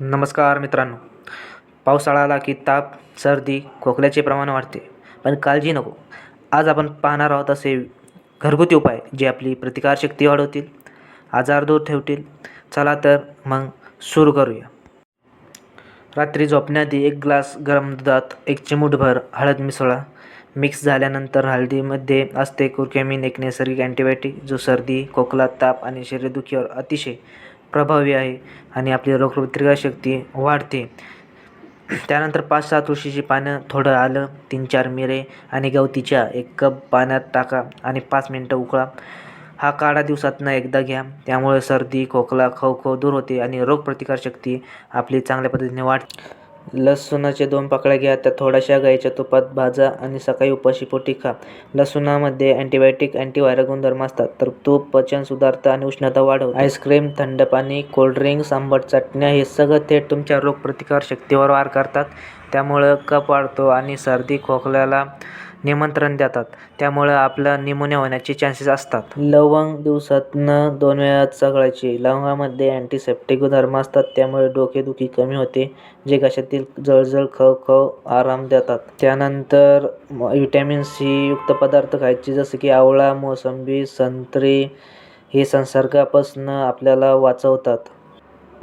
नमस्कार मित्रांनो. पावसाळा आला की ताप सर्दी खोकल्याचे प्रमाण वाढते. पण काळजी नको. आज आपण पाहणार आहोत असे घरगुती उपाय जे आपली प्रतिकारशक्ती वाढवतील आजार दूर ठेवतील. चला तर मग सुरू करूया. रात्री झोपण्याआधी एक ग्लास गरम दुधात एक चिमूटभर हळद मिसळा. मिक्स झाल्यानंतर हळदीमध्ये असते कुरकेमिन एक नैसर्गिक अँटीबायोटिक जो सर्दी खोकला ताप आणि शरीरदुखीवर अतिशय प्रभावी आहे आणि आपली रोगप्रतिकारशक्ती वाढते. त्यानंतर पाच सहा तुळशीची पानं थोडं आलं तीन चार मिरे आणि गवती चहा एक कप पाण्यात टाका आणि पाच मिनटं उकळा. हा काढा दिवसातनं एकदा घ्या. त्यामुळे सर्दी खोकला खवखव दूर होते आणि रोगप्रतिकारशक्ती आपली चांगल्या पद्धतीने वाढते. लसूणाचे दोन पाकळ्या घ्या त्या थोड्याशा गाईच्या तुपात भाजा आणि सकाळी उपाशी पोटी खा. लसूणामध्ये अँटीबायोटिक अँटीव्हायरल गुणधर्म असतात तर तूप पचन सुधारतं आणि उष्णता वाढवतं. आईस्क्रीम थंड पाणी कोल्ड्रिंक्स आंबट चटण्या हे सगळं थेट तुमच्या रोगप्रतिकार शक्तीवर वार करतात. त्यामुळं कफ वाढतो आणि सर्दी खोकल्याला निमंत्रण देतात. त्यामुळं आपलं निमोनिया होण्याचे चान्सेस असतात. लवंग दिवसातनं दोन वेळा चघळायची. लवंगामध्ये अँटीसेप्टिक गुणधर्म असतात. त्यामुळे डोकेदुखी कमी होते जे घशातील जळजळ खवखव आराम देतात. त्यानंतर विटॅमिन सी युक्त पदार्थ खायचे जसं की आवळा मोसंबी संत्री हे संसर्गापासून आपल्याला वाचवतात.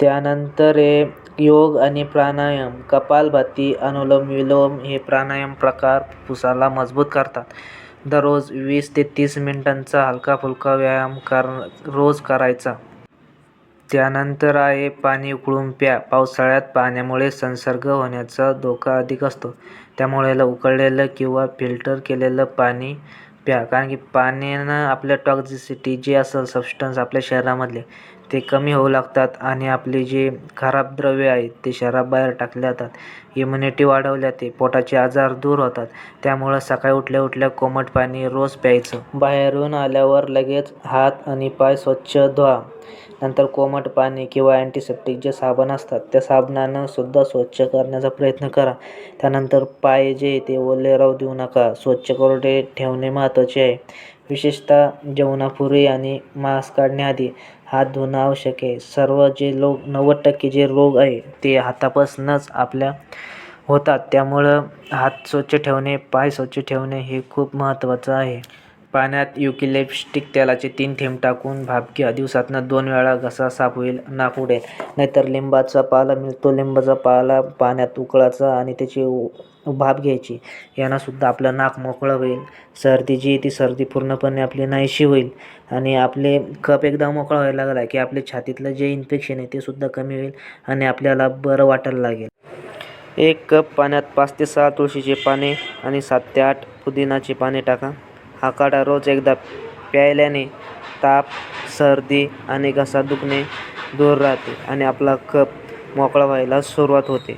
त्यानंतर आहे योग आणि प्राणायाम कपालभाती अनुलोम विलोम हे प्राणायाम प्रकार फुफ्फुसाला मजबूत करतात. दररोज वीस ते तीस मिनटांचा हलका फुलका व्यायाम कर रोज करायचा. त्यानंतर आहे पाणी उकळून प्या. पावसाळ्यात पाण्यामुळे संसर्ग होण्याचा धोका अधिक असतो. त्यामुळे उकळलेलं किंवा फिल्टर केलेलं पाणी प्या. कारण की पाण्यानं आपल्या टॉक्झिसिटी जे असेल सबस्टन्स आपल्या शरीरामधले ते कमी होऊ लागतात आणि आपले जे खराब द्रव्य आहेत ते शरीराबाहेर टाकले जातात इम्युनिटी वाढवल्या ते पोटाचे आजार दूर होतात. त्यामुळं सकाळी उठल्या उठल्या कोमट पाणी रोज प्यायचं. बाहेरून आल्यावर लगेच हात आणि पाय स्वच्छ धुवा. नंतर कोमट पाणी किंवा अँटीसेप्टिक जे साबण असतात त्या साबणानं सुद्धा स्वच्छ करण्याचा प्रयत्न करा. त्यानंतर पाय जे ते ओले राहू देऊ नका. स्वच्छ कोरडे ठेवणे महत्त्वाचे आहे. विशेषतः जेवणापूर्वी आणि मांस काढण्याआधी. हात धुणं आवश्यक आहे. सर्व जे लोक नव्वद टक्के जे रोग आहे ते हातापासूनच आपल्या होतात. त्यामुळं हात स्वच्छ ठेवणे पाय स्वच्छ ठेवणे हे खूप महत्त्वाचं आहे. पाण्यात युकिलिप्स्टिक तेलाचे तीन थेंब टाकून भाप घ्या दिवसातनं दोन वेळा घसा साफ होईल नाक उडेल. नाहीतर लिंबाचा पाला मिळतो. लिंबाचा पाला पाण्यात उकळायचा आणि त्याची भाप घ्यायची. यानंसुद्धा आपलं नाक मोकळं होईल. सर्दी जी ती सर्दी पूर्णपणे आपली नाहीशी होईल. आणि आपले कप एकदा मोकळा व्हायला लागला की आपले छातीतलं जे इन्फेक्शन आहे ते सुद्धा कमी होईल आणि आपल्याला बरं वाटायला लागेल. एक कप पाण्यात पाच ते सहा तुळशीचे पाने आणि सात ते आठ पुदिनाची पाने टाका. हा काढा रोज एकदा. प्यायल्याने ताप सर्दी आणि घसा दुखणे दूर राहते आणि आपला कप मोकळा व्हायला सुरुवात होते.